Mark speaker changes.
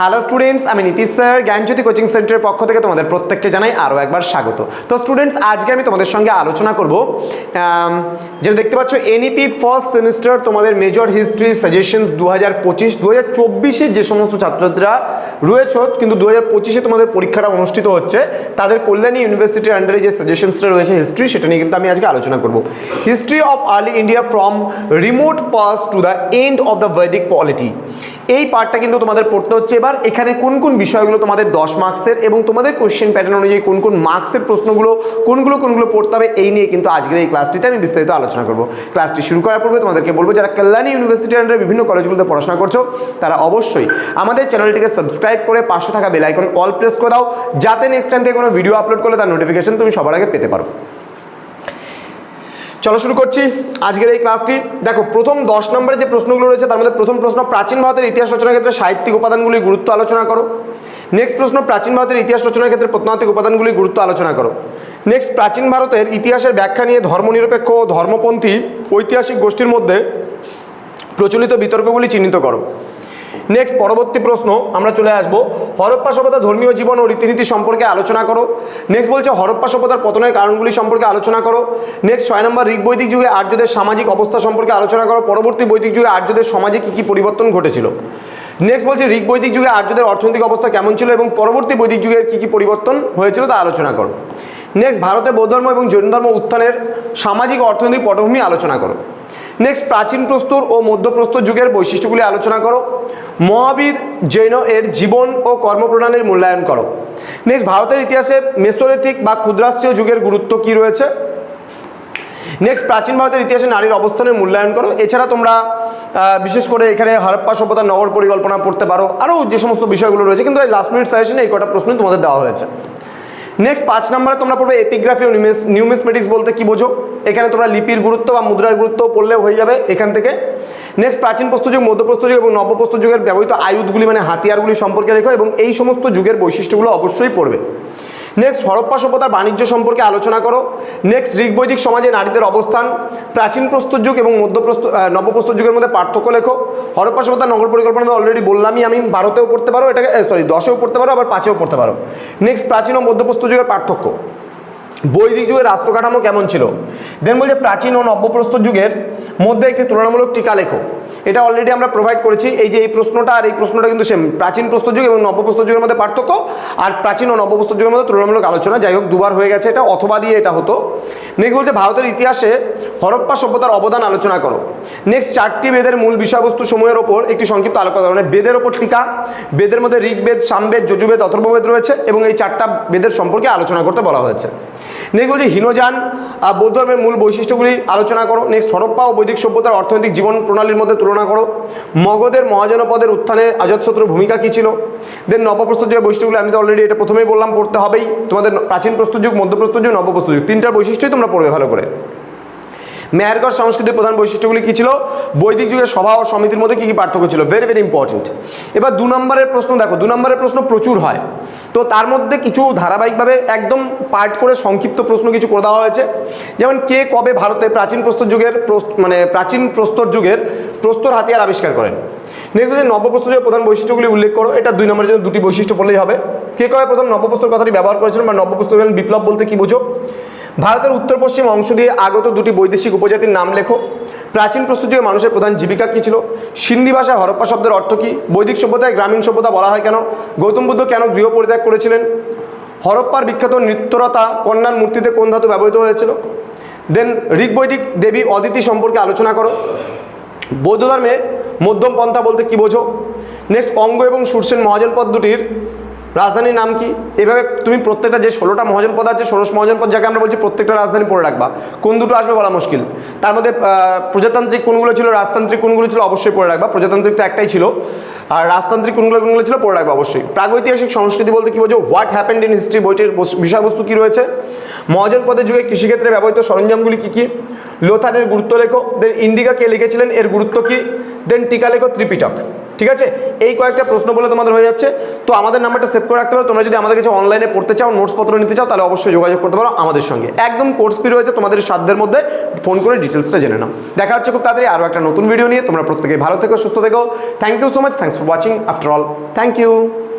Speaker 1: Hello students আমি Nitish sir, জ্ঞানজ্যোতি coaching সেন্টারের পক্ষ থেকে তোমাদের প্রত্যেককে জানাই আরও একবার স্বাগত। তো স্টুডেন্টস আজকে আমি তোমাদের সঙ্গে আলোচনা করব যেটা দেখতে পাচ্ছ এনইপি ফার্স্ট সেমিস্টার তোমাদের মেজর হিস্ট্রি সাজেশনস দু হাজার পঁচিশ দু হাজার চব্বিশে যে সমস্ত ছাত্রছাত্রীরা রয়েছ, কিন্তু দু হাজার পঁচিশে তোমাদের পরীক্ষাটা অনুষ্ঠিত হচ্ছে, তাদের কল্যাণী ইউনিভার্সিটির আন্ডারে যে সাজেশনসটা রয়েছে হিস্ট্রি সেটা নিয়ে কিন্তু আমি আজকে আলোচনা করব। History of early India from remote past to the end of the Vedic polity এই পার্টটা কিন্তু তোমাদের পড়তে হচ্ছে এবার। এখানে কোন কোন বিষয়গুলো তোমাদের দশ মার্কসের এবং তোমাদের কোশ্চেন প্যাটার্ন অনুযায়ী কোন কোন মার্কসের প্রশ্নগুলো, কোনগুলো কোনগুলো পড়তে হবে এই নিয়ে কিন্তু আজকের এই ক্লাসটিতে আমি বিস্তারিত আলোচনা করব। ক্লাসটি শুরু করার পূর্বে তোমাদেরকে বলব, যারা কল্যাণী ইউনিভার্সিটির আন্ডারে বিভিন্ন কলেজগুলোতে পড়াশোনা করছ, তারা অবশ্যই আমাদের চ্যানেলটিকে সাবস্ক্রাইব করে পাশে থাকা বেল আইকন অল প্রেস করে দাও, যাতে নেক্সট টাইম থেকে কোনো ভিডিও আপলোড করলে তার নোটিফিকেশন তুমি সবার আগে পেতে পারো। চলো শুরু করছি। আজকের এই ক্লাসটি, দেখো, প্রথম দশ নম্বরে যে প্রশ্নগুলো রয়েছে, তার মধ্যে প্রথম প্রশ্ন, প্রাচীন ভারতের ইতিহাস রচনার ক্ষেত্রে সাহিত্যিক উপাদানগুলির গুরুত্ব আলোচনা করো। নেক্সট প্রশ্ন, প্রাচীন ভারতের ইতিহাস রচনার ক্ষেত্রে প্রত্নতাত্ত্বিক উপাদানগুলির গুরুত্ব আলোচনা করো। নেক্সট প্রাচীন ভারতের ইতিহাসের ব্যাখ্যা নিয়ে ধর্মনিরপেক্ষ ও ধর্মপন্থী ঐতিহাসিক গোষ্ঠীর মধ্যে প্রচলিত বিতর্কগুলি চিহ্নিত করো। নেক্সট পরবর্তী প্রশ্ন, আমরা চলে আসব। হরপ্পা সভ্যতা ধর্মীয় জীবন ও রীতিনীতি সম্পর্কে আলোচনা করো। নেক্সট বলছে, হরপ্পা সভ্যতার পতনের কারণগুলি সম্পর্কে আলোচনা করো। নেক্সট ছয় নম্বর ঋগ বৈদিক যুগে আর্যদের সামাজিক অবস্থা সম্পর্কে আলোচনা করো। পরবর্তী বৈদিক যুগে আর্যদের সমাজে কী কী পরিবর্তন ঘটেছিল? নেক্সট বলছে ঋগ বৈদিক যুগে আর্যদের অর্থনৈতিক অবস্থা কেমন ছিল এবং পরবর্তী বৈদিক যুগের কী কী পরিবর্তন হয়েছিল তা আলোচনা করো। নেক্সট ভারতে বৌদ্ধ ধর্ম এবং জৈন ধর্ম উত্থানের সামাজিক অর্থনৈতিক পটভূমি আলোচনা করো। নেক্সট প্রাচীন প্রস্তর ও মধ্যপ্রস্তর যুগের বৈশিষ্ট্যগুলি আলোচনা করো। মহাবীর জৈন এর জীবন ও কর্মপ্রণালীর মূল্যায়ন করো। নেক্সট ভারতের ইতিহাসে মেসোলিথিক বা ক্ষুদ্রাস্ট্রীয় যুগের গুরুত্ব কি রয়েছে? নেক্সট প্রাচীন ভারতের ইতিহাসে নারীর অবস্থানের মূল্যায়ন করো। এছাড়া তোমরা বিশেষ করে এখানে হরপ্পা সভ্যতার নগর পরিকল্পনা পড়তে পারো। আরও যে সমস্ত বিষয়গুলো রয়েছে, কিন্তু এই লাস্ট মিনিট সাজেশনে এই কটা প্রশ্নই তোমাদের দেওয়া হয়েছে। নেক্সট পাঁচ নম্বরে তোমরা পড়বে এপিগ্রাফি ও নিউমিসমেটিক্স বলতে কি বোঝো? এখানে তোমরা লিপির গুরুত্ব বা মুদ্রার গুরুত্ব পড়লেও হয়ে যাবে এখান থেকে। নেক্সট প্রাচীন প্রস্তযুগ যুগ মধ্যপ্রস্তর যুগ এবং নবপ্রস্তযুগের ব্যবহৃত আয়ুধগুলি মানে হাতিয়ারগুলি সম্পর্কে রেখো এবং এই সমস্ত যুগের বৈশিষ্ট্যগুলো অবশ্যই পড়বে। নেক্সট হরপ্পা সভ্যতার বাণিজ্য সম্পর্কে আলোচনা করো। নেক্সট ঋগ বৈদিক সমাজে নারীদের অবস্থান, প্রাচীন প্রস্তুত যুগ এবং মধ্যপ্রস্ত নবপ্রস্তুত যুগের মধ্যে পার্থক্য লেখো। হরপ্পা সভ্যতা নগর পরিকল্পনা অলরেডি বললামই, আমি বারোতেও পড়তে পারো, এটাকে সরি দশেও পড়তে পারো, আবার পাঁচেও পড়তে পারো। নেক্সট প্রাচীন ও মধ্যপ্রস্তর যুগের পার্থক্য। বৈদিক যুগের রাষ্ট্রকাঠামো কেমন ছিল? দেন বলছে প্রাচীন ও নব্যপ্রস্তর যুগের মধ্যে একটি তুলনামূলক টিকা লেখো। এটা অলরেডি আমরা প্রোভাইড করেছি। এই যে এই প্রশ্নটা আর এই প্রশ্নটা কিন্তু সেম প্রাচীন প্রস্তর যুগ এবং নব্যপ্রস্তর যুগের মধ্যে পার্থক্য। আর প্রাচীন ও নব্যপ্রস্তর যুগের মধ্যে তুলনামূলক আলোচনা। যাই হোক, দুবার হয়ে গেছে এটা, অথবা দিয়ে এটা হতো। নেক্সট বলছে, ভারতের ইতিহাসে হরপ্পা সভ্যতার অবদান আলোচনা করো। নেক্সট চারটি বেদের মূল বিষয়বস্তু সময়ের ওপর একটি সংক্ষিপ্ত আলোচনা মানে বেদের ওপর টিকা, বেদের মধ্যে ঋগ্বেদ, সামবেদ যজুবেদ অথর্ববেদ রয়েছে এবং এই চারটা বেদের সম্পর্কে আলোচনা করতে বলা হয়েছে। নেক্সট বলছে হীনযান বৌদ্ধ ধর্মের মূল বৈশিষ্ট্যগুলি আলোচনা করো। নেক্সট হরপ্পা ও বৈদিক সভ্যতার অর্থনৈতিক জীবন প্রণালীর মধ্যে তুলনা করো। মগধের মহাজনপদের উত্থানে আজাতশত্রুর ভূমিকা কী ছিল? দেন নবপ্রস্তুত যুগের বৈশিষ্ট্যগুলি, আমি তো অলরেডি এটা প্রথমেই বললাম, পড়তে হবেই। তোমাদের প্রাচীন প্রস্তুত যুগ মধ্যপ্রস্তুত যুগ নবপ্রস্তুত যুগ তিনটার বৈশিষ্ট্যই তোমরা পড়বে ভালো করে। মেহেরগড় সংস্কৃতির প্রধান বৈশিষ্ট্যগুলি কী ছিল? বৈদিক যুগের সভা ও সমিতির মধ্যে কী কী পার্থক্য ছিল? ভেরি ভেরি ইম্পর্টেন্ট এবার দু নম্বরের প্রশ্ন দেখো। দু নম্বরের প্রশ্ন প্রচুর হয়। তো তার মধ্যে কিছু ধারাবাহিকভাবে একদম পার্ট করে সংক্ষিপ্ত প্রশ্ন কিছু করে দেওয়া হয়েছে। যেমন, কে কবে ভারতে প্রাচীন প্রস্তর যুগের মানে প্রাচীন প্রস্তর যুগের প্রস্তর হাতিয়ার আবিষ্কার করেন? নেক্সট হচ্ছে যুগের প্রধান বৈশিষ্ট্যগুলি উল্লেখ করো। এটা দুই নম্বরের জন্য দুটি বৈশিষ্ট্য বললেই হবে। কে কবে প্রথম নবপ্রস্তর কথাটি ব্যবহার করেছিলেন বা নবপ্রস্তর বিপ্লব বলতে কি বোঝো? ভারতের উত্তর পশ্চিম অংশ দিয়ে আগত দুটি বৈদেশিক উপজাতির নাম লেখো। প্রাচীন প্রস্তুত যুগে মানুষের প্রধান জীবিকা কী ছিল? সিন্ধি ভাষায় হরপ্পা শব্দের অর্থ কী? বৈদিক সভ্যতায় গ্রামীণ সভ্যতা বলা হয় কেন? গৌতম বুদ্ধ কেন গৃহ পরিত্যাগ করেছিলেন? হরপ্পার বিখ্যাত নৃত্যরতা কন্যার মূর্তিতে কোন ধাতু ব্যবহৃত হয়েছিল? দেন ঋগ বৈদিক দেবী অদিতি সম্পর্কে আলোচনা করো। বৌদ্ধ ধর্মে মধ্যম পন্থা বলতে কি বোঝো? নেক্সট অঙ্গ এবং সূর্যেন মহাজনপদ দুটির রাজধানীর নাম কি? এভাবে তুমি প্রত্যেকটা যে ষোলোটা মহাজন পদ আছে ষোলোশ মহাজন পদ যাকে আমরা বলছি, প্রত্যেকটা রাজধানী পড়ে রাখবা। কোন দুটো আসবে বলা মুশকিল। তার মধ্যে প্রজাতান্ত্রিক কোনগুলো ছিল, রাজতান্ত্রিক কোনগুলো ছিল, অবশ্যই পড়ে রাখবা। প্রজাতান্ত্রিক তো একটাই ছিল। আর রাজতান্ত্রিক কোনগুলো কোনগুলো ছিল, পড়ে রাখবা অবশ্যই। প্রাগৈতিহাসিক সংস্কৃতি বলতে কি বোঝো? হোয়াট হ্যাপেন্ড ইন হিস্ট্রি বইটির বস- বিষয়বস্তু কী রয়েছে? মহাজনপদের যুগে কৃষিক্ষেত্রে ব্যবহৃত সরঞ্জামগুলি কী কী? লোথাদের গুরুত্ব লেখো দেন ইন্ডিকা কে লিখেছিলেন? এর গুরুত্ব কী? দেন টিকা লেখো ত্রিপিটক। ঠিক আছে? এই কয়েকটা প্রশ্ন বলে তোমাদের হয়ে যাচ্ছে। তো আমাদের নাম্বারটা সেভ করে রাখতে পারো তোমরা যদি আমাদের কাছে অনলাইনে পড়তে চাও নোটসপত্র নিতে চাও, তাহলে অবশ্যই যোগাযোগ করতে পারো আমাদের সঙ্গে। একদম কোর্স ফি রয়েছে, তোমাদের সাধ্যের মধ্যে ফোন করে ডিটেলসটা জেনে নাও। দেখা হচ্ছে খুব তাড়াতাড়ি আরও একটা নতুন ভিডিও নিয়ে। তোমরা প্রত্যেকে ভালো থেকো, সুস্থ থেকো। Thank you so much thanks for watching after all thank you